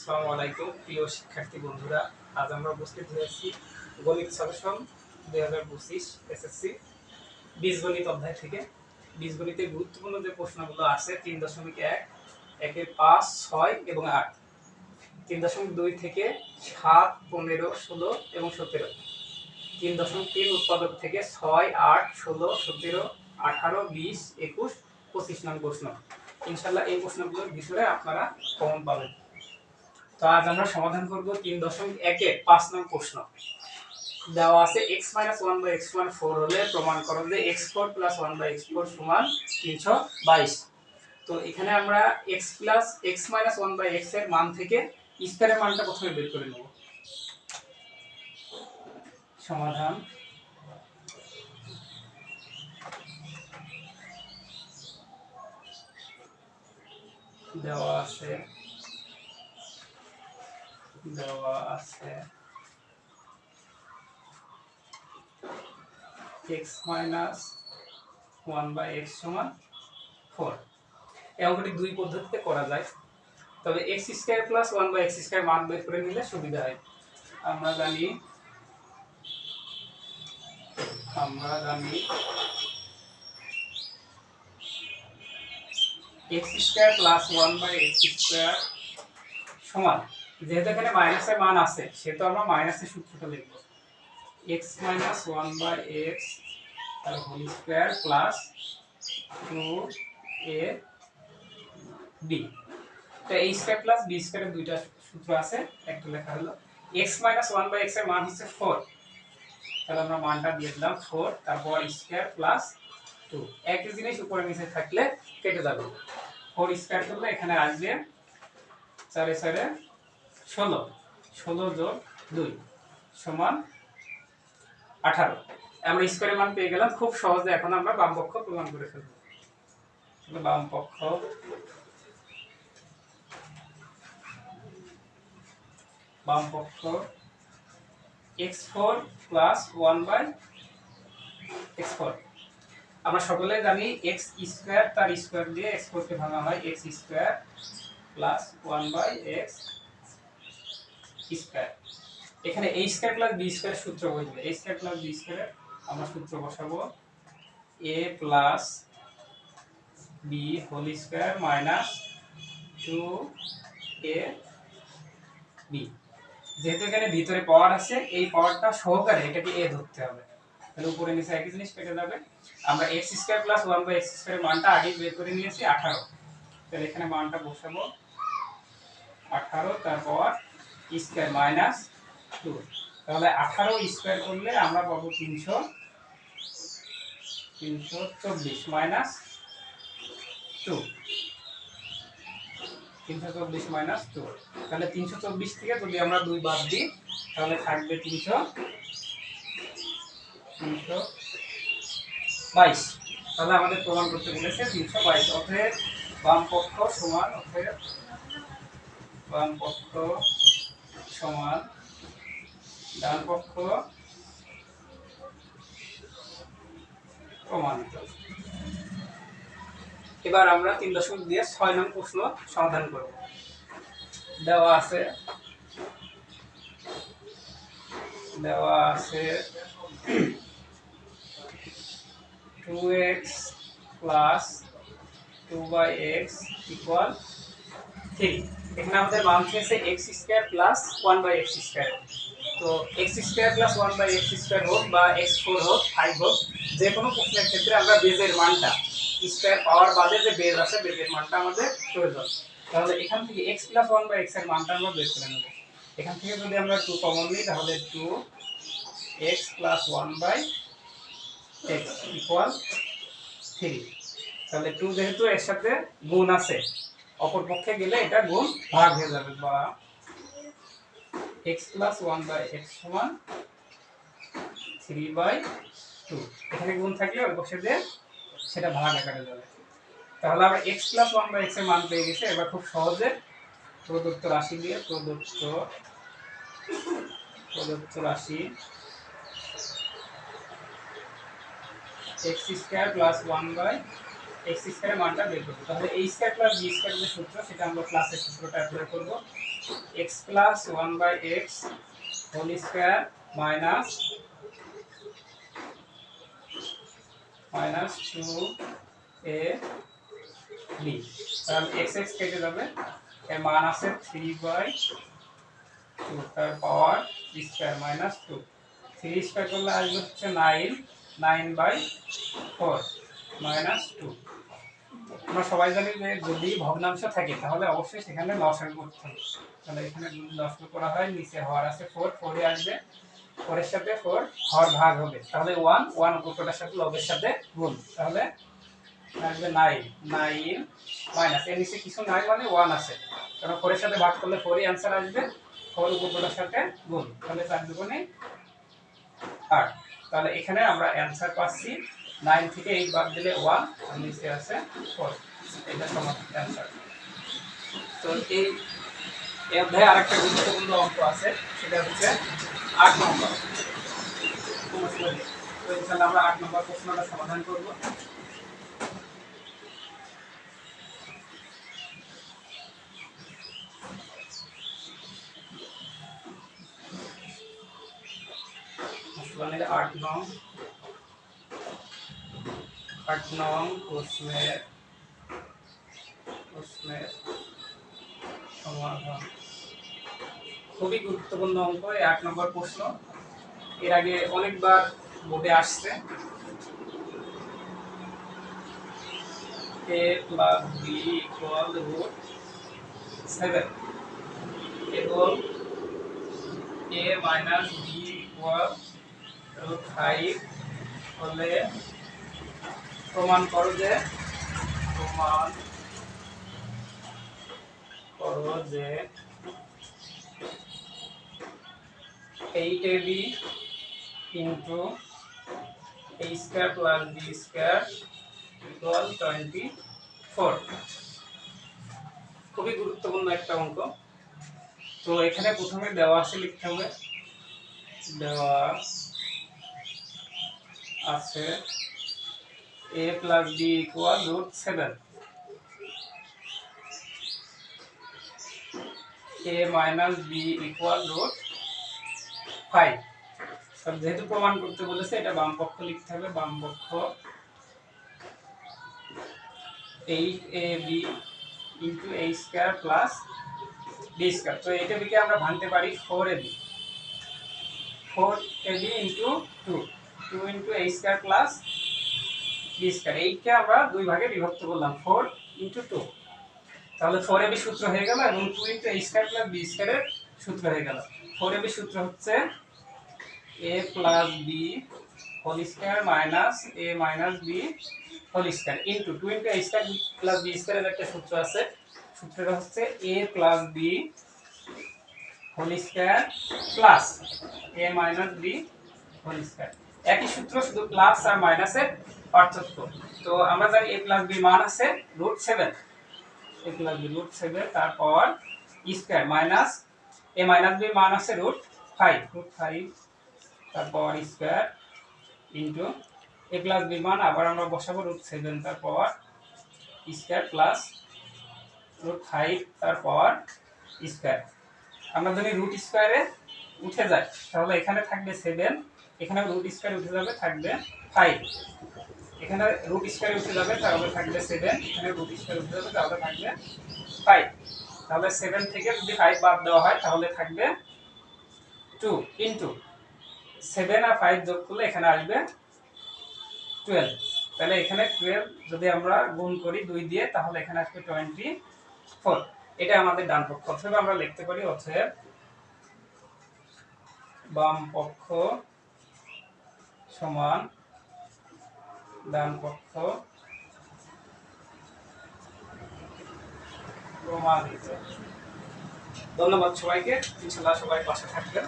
আসসালামু আলাইকুম, প্রিয় শিক্ষার্থী বন্ধুরা, আজ আমরা উপস্থিত হয়েছি গণিত সলিউশন দুই হাজার পঁচিশ এসএসসি বীজগণিত অধ্যায় থেকে। বীজগণিতের গুরুত্বপূর্ণ যে প্রশ্নগুলো আছে, তিন দশমিক এক একের পাঁচ, ছয় এবং আট। তিন দশমিক দুই থেকে সাত, পনেরো, ষোলো এবং সতেরো। তিন দশমিক তিন উৎপাদক থেকে ছয়, আট, ষোলো, সতেরো, আঠারো, বিশ, একুশ, পঁচিশ নং প্রশ্ন। ইনশাল্লাহ এই প্রশ্নগুলোর ভিতরে আপনারা কমন পাবেন। তো আজ আমরা সমাধান করব তিন দশমিক একের পাঁচ নং প্রশ্ন। দেওয়া আছে x minus one by x one four হলে প্রমাণ করো যে x four plus one by x four সমান তিনশো বাইশ। তো এখানে আমরা x plus x minus one by এক্সের মান থেকে স্কোয়ারের মানটা প্রথমে বের করে নেব। সমাধান। দেওয়া আছে দেওয়া আছে। X minus one by x সমান ফোর এই দুই পদ্ধতিতে করা যায়। তবে x square plus one by x square মান বের করে নিলে সুবিধা হয়। আমরা জানি আমরা জানি x square plus one by x square সমান। যেহেতু এখানে মাইনাসের মান আছে, সেহেতু আমরা মাইনাসের সূত্রটা লিখব। X minus one by x তার whole square plus two a b তো এই স্কোয়ার প্লাস বি স্কোয়ারের দুইটা সূত্র আছে, একটা লেখা হলো। এক্স মাইনাস ওয়ান বাই এক্সের মান হচ্ছে ফোর তাহলে আমরা মানটা দিয়ে দিলাম ফোর তারপর স্কোয়ার প্লাস টু একই জিনিস উপরে নিচে থাকলে কেটে যাবে। ফোর স্কোয়ার করলে এখানে আসবে, চারে চারে ষোলো। ষোলো যোগ দুই সমান আঠারো। আমরা স্কোয়ারের মান পেয়ে গেলাম। খুব সহজে এখন আমরা বাম পক্ষ প্রমাণ করে ফেলব। তাহলে বাম পক্ষ বাম পক্ষ x four plus one by x four আমরা সকলে জানি এক্স স্কোয়ার তার স্কোয়ার দিয়ে এক্স ফোরকে ভাঙা হয়। X square plus one by x square. এখানে প্লাস বি স্কোয়ার সূত্র বসবে প্লাস বি আমরা সূত্র বসাবো। A plus b whole square minus two a b যেহেতু এখানে ভিতরে পাওয়ার আছে, এই পাওয়ারটা সহকারে এটাকে এ ধরতে হবে। তাহলে উপরে নিচে একই জিনিস কেটে যাবে। আমরা x square plus one by x স্কোয়ারের মানটা আগেই বের করে নিয়েছি, আঠারো। তাহলে এখানে মানটা বসাবো। আঠারো, তারপর স্কোয়ার মাইনাস টু। তাহলে আঠারো স্কোয়ার করলে আমরা পাবো তিনশো তিনশো চব্বিশ মাইনাস টু। তিনশো চব্বিশ মাইনাস টু। তাহলে তিনশো চব্বিশ থেকে যদি আমরা দুই বাদ দিই, তাহলে থাকবে তিনশো তিনশো বাইশ। তাহলে আমাদের প্রমাণ করতে বলেছে তিনশো বাইশ। অতএব বাম পক্ষ সমান, অতএব বাম পক্ষ সমান ডান পক্ষ প্রমাণিত। এবার আমরা তিন দশমিক দিয়ে ছয় নং প্রশ্ন সমাধান করব। দেওয়া আছে দেওয়া আছে two x plus two by x equal three এখানে আমাদের মান চেয়েছে x square plus one by x square তো x square plus one by x square হোক বা এক্স ফোর হোক ফাইভ হোক, যে কোনো প্রশ্নের ক্ষেত্রে আমরা বেজের মানটা স্কোয়ার পাওয়ার বাদে যে বেজ আছে, বেজের মানটা আমাদের প্রয়োজন। তাহলে এখান থেকে x plus one by x মানটা আমরা বের করে নেব। এখান থেকে যদি আমরা টু কমন নিই, তাহলে two x plus one by x equal three তাহলে টু যেহেতু এর সাথে গুণ আছে অপর পক্ষে গেলে এটা গুণ ভাগ হয়ে যাবে, বা x plus one by x সমান থ্রি বাই টু এখানে গুণ থাকলে ওই পক্ষে দিয়ে সেটা ভাগ আকারে যাবে। তাহলে আমরা এক্স প্লাস ওয়ান বাই এক্সের মান পেয়ে গেছি, এবার খুব সহজে প্রদত্ত রাশি দিয়ে প্রদত্ত প্রদত্ত রাশি x square plus one by x স্কোয়ারের মানটা বের করব। তাহলে এই স্কোয়ার প্লাস বি স্কোয়ার যে সূত্র, সেটা আমরা ক্লাসের সূত্রটা অ্যাপ্লাই করব। X plus one by x whole square minus minus two a b তাহলে এক্স এক্স কেটে যাবে। এর মান আছে থ্রি বাই টু তার power square minus two three square করলে আসবে হচ্ছে nine nine by four minus two আমরা সবাই জানি যে যদি ভগ্নাংশ থাকে, তাহলে অবশ্যই সেখানে লসাগু করতে হবে তাহলে এখানে যদি করা হয়, নিচে হর আছে ফোর ফোরে আসবে। ফোরের সাথে ফোর হর ভাগ হবে। তাহলে ওয়ান ওয়ান উপরটার সাথে লগের সাথে গুণ। তাহলে আসবে নাইন নাইন মাইনাস এর নিচে কিছু নাই মানে ওয়ান আছে। কারণ ফোরের সাথে ভাগ করলে ফোরই অ্যান্সার আসবে ফোর উপরটার সাথে গুণ। তাহলে চার দুগুণে আট। তাহলে এখানে আমরা অ্যান্সার পাচ্ছি নাইন থেকে এইট বাদ দিলে ওয়ান, আর নিচে আছে ফোর। এটা সমান অ্যান্সার তো এই অধ্যায়ে আরেকটা গুরুত্বপূর্ণ অঙ্ক আছে, সেটা হচ্ছে আট নম্বর। তো আমরা আট নম্বর প্রশ্নটা সমাধান করব। আট নং। आठ नौ उसमें उसमें সমাধান খুবই গুরুত্বপূর্ণ অঙ্ক এই আট নম্বর প্রশ্ন এর আগে অনেকবার বোর্ডে আসছে a plus B equal root seven এবং a minus B equal root five হলে প্রমাণ করো যে, প্রমাণ করো যে eight a b into a square plus b square twenty four খুবই গুরুত্বপূর্ণ একটা অঙ্ক। তো এখানে প্রথমে দেওয়া আছে, লিখতে হবে। দেওয়া আছে a plus b equal root 7 a minus b equal root 5 সব যেহেতু প্রমাণ করতে বলেছে এটা বাম পক্ষ লিখতে হবে বাম পক্ষ 8ab into a square plus b square তো এটা বিকে আমরা ভাঙতে পারি 4ab 4ab into 2 2 into a square plus b square এইটকে আমরা দুই ভাগে বিভক্ত করলাম ফোর ইন্টু টু তাহলে ফোর এবি সূত্র হয়ে গেল এবং two into a square plus b স্কয়ারের সূত্র হয়ে গেল। ফোর এবি সূত্র হচ্ছে a plus b whole square minus a minus b whole square into two into a square plus b স্কয়ারের একটা সূত্র আছে। সূত্রটা হচ্ছে a plus b whole square plus a minus b whole square একই সূত্র শুধু প্লাস আর মাইনাসের পার্থক্য। তো আমরা জানি এ প্লাস বি মান আছে root seven a plus b root seven তারপর square minus a minus b মান আছে রুট ফাইভ রুট ফাইভ তারপর square into a plus b মান, আবার আমরা বসাবো রুট সেভেন তারপর স্কোয়ার প্লাস রুট ফাইভ তারপর স্কোয়ার আমরা যদি রুট স্কোয়ারে উঠে যাই, তাহলে এখানে থাকবে সেভেন এখানে রুট স্কোয়ার উঠে যাবে, থাকবে ফাইভ এখানে রুট স্কোয়ার উঠে যাবে, তাহলে থাকবে সেভেন এখানে রুট স্কোয়ার উঠে যাবে, তাহলে থাকবে ফাইভ তাহলে সেভেন থেকে যদি ফাইভ বাদ দেওয়া হয়, তাহলে থাকবে টু ইন্টু সেভেন আর ফাইভ যোগ করলে এখানে আসবে টুয়েলভ তাহলে এখানে টুয়েলভ যদি আমরা গুণ করি দুই দিয়ে, তাহলে এখানে আসবে টোয়েন্টি ফোর এটা আমাদের ডান পক্ষ। অথবা আমরা লিখতে পারি অথব বাম পক্ষ সমান ডান পক্ষ প্রমাণিত। ধন্যবাদ সবাইকে। ইনশাল্লাহ সবাই পাশে থাকবেন।